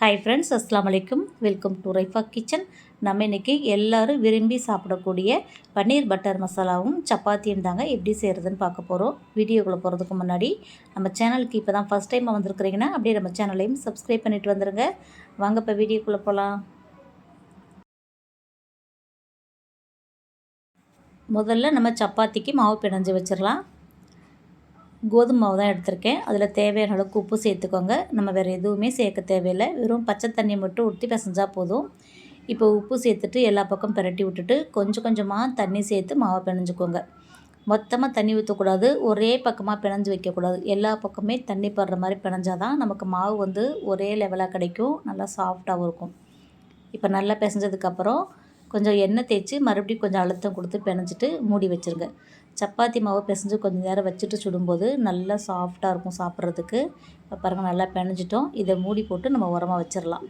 Hi friends அஸ்லாம் வலைக்கும் welcome to Raifa kitchen நம்ம இன்றைக்கி எல்லோரும் விரும்பி சாப்பிடக்கூடிய பன்னீர் பட்டர் மசாலாவும் சப்பாத்தியும் தாங்க எப்படி செய்கிறதுன்னு பார்க்க போகிறோம் வீடியோக்குள்ளே போகிறதுக்கு முன்னாடி நம்ம சேனலுக்கு இப்போ தான் ஃபஸ்ட் டைம் வந்திருக்கிறீங்கன்னா அப்படியே நம்ம சேனலையும் சப்ஸ்கிரைப் பண்ணிவிட்டு வந்துடுங்க வாங்க இப்போ வீடியோக்குள்ளே போகலாம் முதல்ல நம்ம சப்பாத்திக்கு மாவு பிணைஞ்சு வச்சிடலாம் கோதுமை மாவு தான் எடுத்திருக்கேன். அதில் தேவையான அளவுக்கு உப்பு சேர்த்துக்கோங்க. நம்ம வேறு எதுவுமே சேர்க்க தேவையில்லை. வெறும் பச்சை தண்ணி மட்டும் ஊற்றி பிசைஞ்சால் போதும். இப்போ உப்பு சேர்த்துட்டு எல்லா பக்கம் பிரட்டி விட்டுட்டு கொஞ்சம் கொஞ்சமாக தண்ணி சேர்த்து மாவை பிணைஞ்சிக்கோங்க. மொத்தமாக தண்ணி ஊற்றக்கூடாது ஒரே பக்கமாக பிணைஞ்சு வைக்கக்கூடாது. எல்லா பக்கமே தண்ணி படுற மாதிரி பிணைஞ்சால் தான் நமக்கு மாவு வந்து ஒரே லெவலாக கிடைக்கும். நல்லா சாஃப்டாகவும் இருக்கும். இப்போ நல்லா பிசைஞ்சதுக்கப்புறம் கொஞ்சம் எண்ணெய் தேய்ச்சி மறுபடியும் கொஞ்சம் அழுத்தம் கொடுத்து பிணைஞ்சிட்டு மூடி வச்சுருங்க. சப்பாத்தி மாவு பிசைஞ்சு கொஞ்சம் நேரம் வச்சுட்டு சுடும்போது நல்லா சாஃப்டாக இருக்கும் சாப்பிட்றதுக்கு. இப்போ பாருங்கள் நல்லா பிணைஞ்சிட்டோம். இதை மூடி போட்டு நம்ம உரமாக வச்சிடலாம்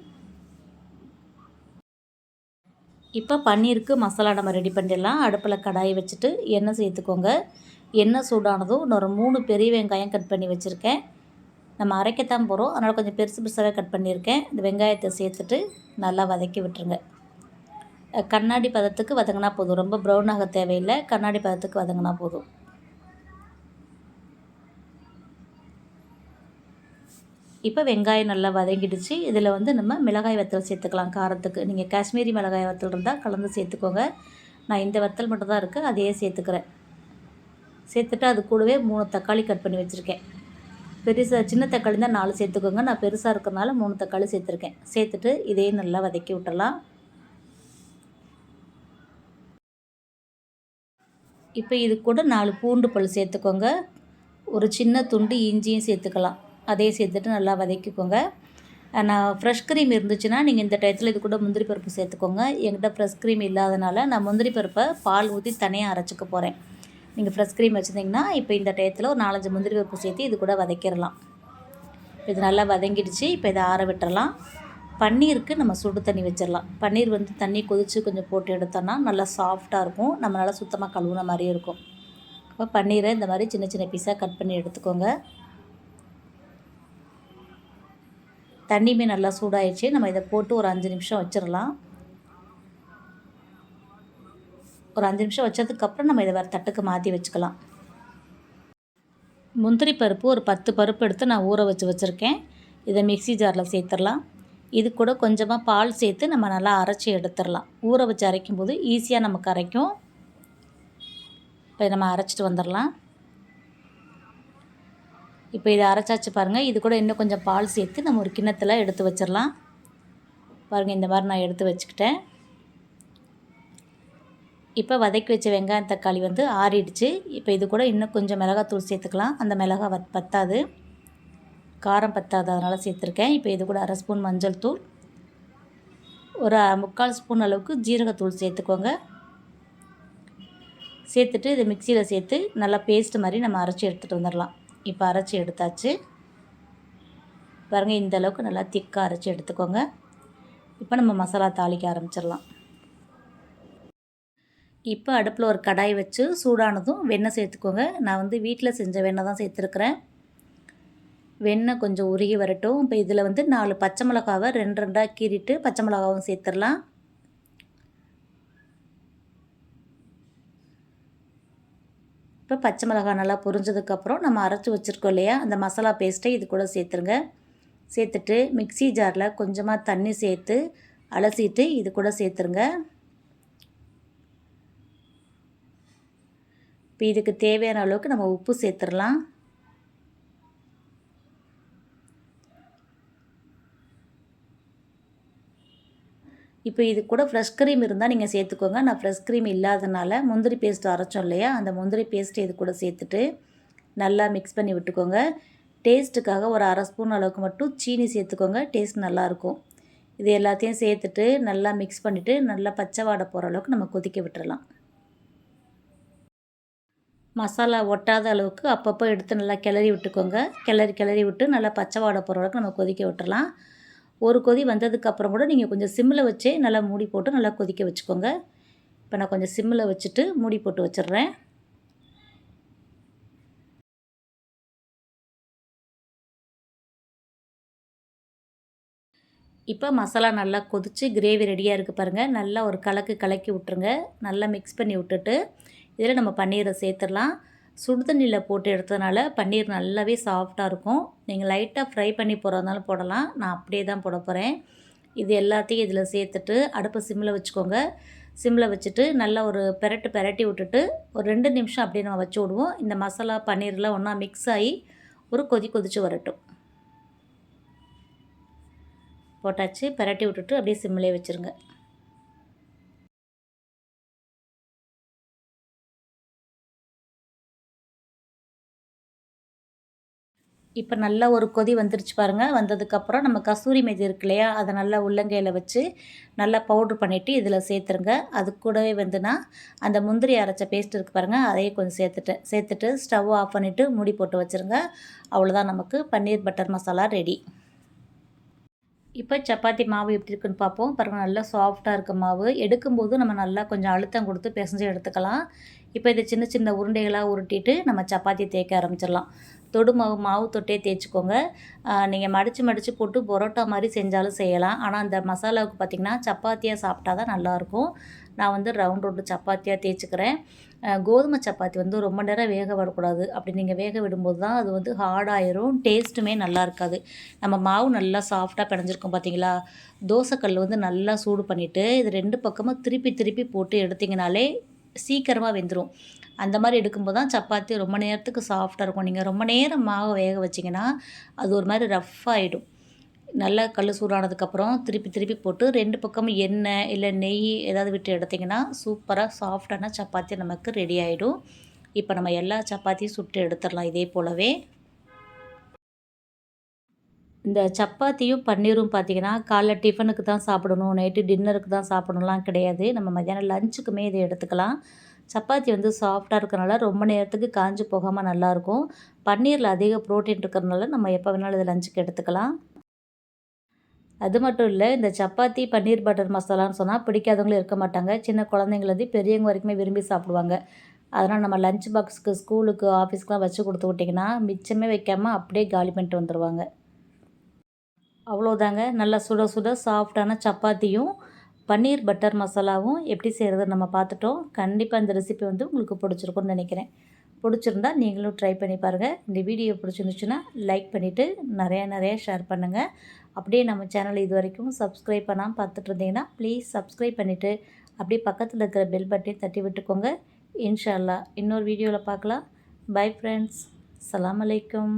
இப்போ பன்னீருக்கு மசாலா நம்ம ரெடி பண்ணிடலாம். அடுப்பில் கடாயை வச்சுட்டு எண்ணெய் சேர்த்துக்கோங்க. எண்ணெய் சூடானதும் இன்னொரு மூணு பெரிய வெங்காயம் கட் பண்ணி வச்சுருக்கேன். நம்ம அரைக்கத்தான் போகிறோம் அதனால் கொஞ்சம் பெருசு பெருசாகவே கட் பண்ணியிருக்கேன். இந்த வெங்காயத்தை சேர்த்துட்டு நல்லா வதக்கி விட்டுருங்க. கண்ணாடி பதத்துக்கு வதங்கினா போதும். ரொம்ப ப்ரௌன் ஆக தேவையில்லை கண்ணாடி பதத்துக்கு வதங்கினா போதும். இப்போ வெங்காயம் நல்லா வதங்கிடுச்சு. இதில் வந்து நம்ம மிளகாய் வத்தல் சேர்த்துக்கலாம் காரத்துக்கு. நீங்கள் காஷ்மீரி மிளகாய் வத்தல் இருந்தால் கலந்து சேர்த்துக்கோங்க. நான் இந்த வத்தல் மட்டும் தான் இருக்குது அதையே சேர்த்துக்கிறேன். சேர்த்துட்டு அது கூடவே மூணு தக்காளி கட் பண்ணி வச்சுருக்கேன். பெருசாக சின்ன தக்காளி தான் நாலு சேர்த்துக்கோங்க. நான் பெருசாக இருக்கிறனால மூணு தக்காளி சேர்த்துருக்கேன். சேர்த்துட்டு இதையும் நல்லா வதக்கி விட்டுறலாம் இப்போ இது கூட நாலு பூண்டு பல் சேர்த்துக்கோங்க. ஒரு சின்ன துண்டு இஞ்சியும் சேர்த்துக்கலாம். அதையும் சேர்த்துட்டு நல்லா வதக்கிக்கோங்க. நான் ஃப்ரெஷ் க்ரீம் இருந்துச்சுன்னா நீங்கள் இந்த டயத்தில் இது கூட முந்திரி பருப்பு சேர்த்துக்கோங்க. என்கிட்ட ஃப்ரெஷ் க்ரீம் இல்லாதனால நான் முந்திரி பருப்பை பால் ஊற்றி தனியாக அரைச்சிக்க போகிறேன் நீங்கள் ஃப்ரெஷ் க்ரீம் வச்சுருந்தீங்கன்னா இப்போ இந்த டயத்தில் ஒரு நாலஞ்சு முந்திரி பருப்பு சேர்த்து இது கூட வதக்கிடலாம். இது நல்லா வதங்கிடுச்சு. இப்போ இதை ஆற விட்டுறலாம். பன்னீருக்கு நம்ம சுடு தண்ணி வச்சிடலாம். பன்னீர் வந்து தண்ணி கொதித்து கொஞ்சம் போட்டு எடுத்தோன்னா நல்லா சாஃப்டாக இருக்கும். நம்ம நல்லா சுத்தமாக கழுவுன மாதிரியும் இருக்கும். இப்போ பன்னீரை இந்த மாதிரி சின்ன சின்ன பீஸாக கட் பண்ணி எடுத்துக்கோங்க. தண்ணியுமே நல்லா சூடாயிடுச்சு. நம்ம இதை போட்டு ஒரு அஞ்சு நிமிஷம் வச்சிடலாம். ஒரு அஞ்சு நிமிஷம் வச்சதுக்கப்புறம் நம்ம இதை வேறு தட்டுக்கு மாற்றி வச்சுக்கலாம். முந்திரி பருப்பு ஒரு பத்து பருப்பு எடுத்து நான் ஊற வச்சு வச்சுருக்கேன். இதை மிக்சி ஜாரில் சேர்த்துடலாம். இது கூட கொஞ்சமாக பால் சேர்த்து நம்ம நல்லா அரைச்சி எடுத்துடலாம். ஊற வச்சு அரைக்கும் போது ஈஸியாக நமக்கு அரைக்கும் இப்போ நம்ம அரைச்சிட்டு வந்துடலாம். இப்போ இதை அரைச்சாச்சு பாருங்கள் இது கூட இன்னும் கொஞ்சம் பால் சேர்த்து நம்ம ஒரு கிண்ணத்தில் எடுத்து வச்சிடலாம். பாருங்கள் இந்த மாதிரி நான் எடுத்து வச்சுக்கிட்டேன். இப்போ வதக்கி வச்ச வெங்காயம் தக்காளி வந்து ஆறிடுச்சு. இப்போ இது கூட இன்னும் கொஞ்சம் மிளகாத்தூள் சேர்த்துக்கலாம். அந்த மிளகா வத் பத்தாது காரம் பத்தாது அதனால் சேர்த்துருக்கேன். இப்போ இது கூட அரை ஸ்பூன் மஞ்சள் தூள். ஒரு முக்கால் ஸ்பூன் அளவுக்கு ஜீரகத்தூள் சேர்த்துக்கோங்க. சேர்த்துட்டு இதை மிக்சியில் சேர்த்து நல்லா பேஸ்ட் மாதிரி நம்ம அரைச்சி எடுத்துகிட்டு வந்துடலாம் இப்போ அரைச்சி எடுத்தாச்சு. பாருங்கள் இந்த அளவுக்கு நல்லா திக்காக அரைச்சி எடுத்துக்கோங்க. இப்போ நம்ம மசாலா தாளிக்க ஆரம்பிச்சிடலாம் இப்போ அடுப்பில் ஒரு கடாய் வச்சு சூடானதும் வெண்ணெய் சேர்த்துக்கோங்க. நான் வந்து வீட்டில் செஞ்ச வெண்ணெய் தான் சேர்த்துருக்குறேன். வெண்ணெய் கொஞ்சம் உருகி வரட்டும். இப்போ இதில் வந்து நாலு பச்சை மிளகாவை ரெண்டு ரெண்டாக கீறிட்டு பச்சை மிளகாவும் சேர்த்துடலாம். இப்போ பச்சை மிளகா நல்லா புரிஞ்சதுக்கப்புறம் நம்ம அரைச்சி வச்சுருக்கோம் இல்லையா? அந்த மசாலா பேஸ்ட்டை இது கூட சேர்த்துருங்க. சேர்த்துட்டு மிக்சி ஜாரில் கொஞ்சமாக தண்ணி சேர்த்து அலசிட்டு இது கூட சேர்த்துருங்க. இப்போ இதுக்கு தேவையான அளவுக்கு நம்ம உப்பு சேர்த்துடலாம். இப்போ இது கூட ஃப்ரெஷ் க்ரீம் இருந்தால் நீங்கள் சேர்த்துக்கோங்க. நான் ஃப்ரெஷ் க்ரீம் இல்லாதனால முந்திரி பேஸ்ட் அரைச்சோம் இல்லையா? அந்த முந்திரி பேஸ்ட் இது கூட சேர்த்துட்டு நல்லா மிக்ஸ் பண்ணி விட்டுக்கோங்க. டேஸ்ட்டுக்காக ஒரு அரை ஸ்பூன் அளவுக்கு மட்டும் சீனி சேர்த்துக்கோங்க. டேஸ்ட் நல்லாயிருக்கும் இது எல்லாத்தையும் சேர்த்துட்டு நல்லா மிக்ஸ் பண்ணிவிட்டு நல்லா பச்சை வாடை போகிற அளவுக்கு நம்ம கொதிக்க விட்டுறலாம். மசாலா ஒட்டாத அளவுக்கு அப்பப்போ எடுத்து நல்லா கிளறி விட்டுக்கோங்க. கிளறி கிளறி விட்டு நல்லா பச்சை வாடை போகிற அளவுக்கு நம்ம கொதிக்க விட்டுறலாம். ஒரு கொதி வந்ததுக்கப்புறம் கூட நீங்கள் கொஞ்சம் சிம்மில் வச்சே நல்லா மூடி போட்டு நல்லா கொதிக்க வச்சுக்கோங்க. இப்போ நான் கொஞ்சம் சிம்மில் வச்சுட்டு மூடி போட்டு வச்சிடுறேன். இப்போ மசாலா நல்லா கொதித்து கிரேவி ரெடியாக இருக்குது பாருங்கள் நல்லா ஒரு கலக்கு கலக்கி விட்ருங்க நல்லா மிக்ஸ் பண்ணி விட்டுட்டு இதில் நம்ம பன்னீரை சேர்த்துடலாம். சுடுதண்ணியில் போட்டு எடுத்ததுனால பன்னீர் நல்லாவே சாஃப்டாக இருக்கும். நீங்கள் லைட்டாக ஃப்ரை பண்ணி போகிறதுனாலும் போடலாம். நான் அப்படியே தான் போட போகிறேன் இது எல்லாத்தையும் இதில் சேர்த்துட்டு அடுப்பை சிம்மில் வச்சுக்கோங்க. சிம்மில் வச்சுட்டு நல்லா ஒரு பெரட்டு பெரட்டி விட்டுட்டு ஒரு ரெண்டு நிமிஷம் அப்படியே நம்ம வச்சு விடுவோம். இந்த மசாலா பன்னீர்லாம் ஒன்றா மிக்ஸ் ஆகி ஒரு கொதி கொதித்து வரட்டும். போட்டாச்சு. பெரட்டி விட்டுட்டு அப்படியே சிம்மிலே வச்சுருங்க. இப்போ நல்லா ஒரு கொதி வந்துருச்சு பாருங்கள் வந்ததுக்கப்புறம் நம்ம கஸ்தூரி மெதி இருக்கு இல்லையா அதை நல்லா உள்ளங்கையில் வச்சு நல்லா பவுட்ரு பண்ணிவிட்டு இதில் சேர்த்துருங்க. அது கூடவே வந்துன்னா அந்த முந்திரி அரைச்ச பேஸ்ட் இருக்குது பாருங்கள் அதையும் கொஞ்சம் சேர்த்துட்டு சேர்த்துட்டு ஸ்டவ் ஆஃப் பண்ணிவிட்டு மூடி போட்டு வச்சுருங்க. அவ்வளோதான் நமக்கு பன்னீர் பட்டர் மசாலா ரெடி இப்போ சப்பாத்தி மாவு எப்படி இருக்குன்னு பார்ப்போம். பாருங்கள் நல்லா சாஃப்டாக இருக்க மாவு. எடுக்கும்போது நம்ம நல்லா கொஞ்சம் அழுத்தம் கொடுத்து பிசைஞ்சு எடுத்துக்கலாம். இப்போ இதை சின்ன சின்ன உருண்டைகளாக உருட்டிட்டு நம்ம சப்பாத்தி தேய்க்க ஆரம்பிச்சிடலாம். தொடு மாவு மாவு தொட்டே தேய்ச்சிக்கோங்க. நீங்கள் மடித்து மடித்து போட்டு பரோட்டா மாதிரி செஞ்சாலும் செய்யலாம். ஆனால் அந்த மசாலாவுக்கு பார்த்திங்கன்னா சப்பாத்தியாக சாப்பிட்டா தான் நல்லாயிருக்கும். நான் வந்து ரவுண்ட் ரவுண்டு சப்பாத்தியாக தேய்ச்சிக்கிறேன். கோதுமை சப்பாத்தி வந்து ரொம்ப நேரம் வேக விடக்கூடாது. அப்படி நீங்கள் வேக விடும்போது தான் அது வந்து ஹார்டாயிரும் டேஸ்ட்டுமே நல்லா இருக்காது. நம்ம மாவு நல்லா சாஃப்டாக பிணைஞ்சிருக்கோம் பார்த்தீங்களா தோசைக்கல் வந்து நல்லா சூடு பண்ணிவிட்டு இது ரெண்டு பக்கமும் திருப்பி திருப்பி போட்டு எடுத்திங்கனாலே சீக்கிரமாக வெந்துடும் அந்த மாதிரி எடுக்கும்போது தான் சப்பாத்தி ரொம்ப நேரத்துக்கு சாஃப்டாக இருக்கும். நீங்கள் ரொம்ப நேரம் மாவை வேக வச்சிங்கன்னா அது ஒரு மாதிரி ரஃப் ஆகிடும் நல்லா கல் சூடானதுக்கப்புறம் திருப்பி திருப்பி போட்டு ரெண்டு பக்கமும் எண்ணெய் இல்லை நெய் ஏதாவது விட்டு எடுத்திங்கன்னா சூப்பராக சாஃப்டான சப்பாத்தி நமக்கு ரெடி ஆகிடும் இப்போ நம்ம எல்லா சப்பாத்தியும் சுட்டு எடுத்துடலாம் இதே போலவே. இந்த சப்பாத்தியும் பன்னீரும் பார்த்திங்கன்னா காலைல டிஃபனுக்கு தான் சாப்பிடணும் நைட்டு டின்னருக்கு தான் சாப்பிடணும்லாம் கிடையாது. நம்ம மதியானம் லஞ்சுக்குமே இதை எடுத்துக்கலாம். சப்பாத்தி வந்து சாஃப்டாக இருக்கிறனால ரொம்ப நேரத்துக்கு காஞ்சி போகாமல் நல்லாயிருக்கும் பன்னீரில் அதிக ப்ரோட்டீன் இருக்கிறதுனால நம்ம எப்போ வேணாலும் இதை லஞ்சுக்கு எடுத்துக்கலாம். அது மட்டும் இல்லை இந்த சப்பாத்தி பன்னீர் பட்டர் மசாலான்னு சொன்னால் பிடிக்காதவங்களும் இருக்க மாட்டாங்க. சின்ன குழந்தைங்களது பெரியவங்க வரைக்குமே விரும்பி சாப்பிடுவாங்க. அதனால் நம்ம லஞ்ச் பாக்ஸுக்கு ஸ்கூலுக்கு ஆஃபீஸ்க்குலாம் வச்சு கொடுத்து விட்டிங்கன்னா மிச்சமே வைக்காமல் அப்படியே காலி பண்ணிட்டு வந்துடுவாங்க அவ்வளோதாங்க நல்லா சுட சுட சாஃப்டான சப்பாத்தியும் பன்னீர் பட்டர் மசாலாவும் எப்படி செய்கிறது நம்ம பார்த்துட்டோம். கண்டிப்பாக இந்த ரெசிபி வந்து உங்களுக்கு பிடிச்சிருக்கும்னு நினைக்கிறேன். பிடிச்சிருந்தா நீங்களும் ட்ரை பண்ணி பாருங்கள் இந்த வீடியோ பிடிச்சிருந்துச்சுன்னா லைக் பண்ணிவிட்டு நிறையா நிறையா ஷேர் பண்ணுங்கள் அப்படியே நம்ம சேனல் இது வரைக்கும் சப்ஸ்கிரைப் பண்ணாமல் பார்த்துட்டு இருந்தீங்கன்னா ப்ளீஸ் சப்ஸ்கிரைப் பண்ணிவிட்டு அப்படியே பக்கத்தில் இருக்கிற பெல் பட்டையும் தட்டி விட்டுக்கோங்க. இன்ஷால்லா இன்னொரு வீடியோவில் பார்க்கலாம். பை ஃப்ரெண்ட்ஸ் அலாம் அலைக்கும்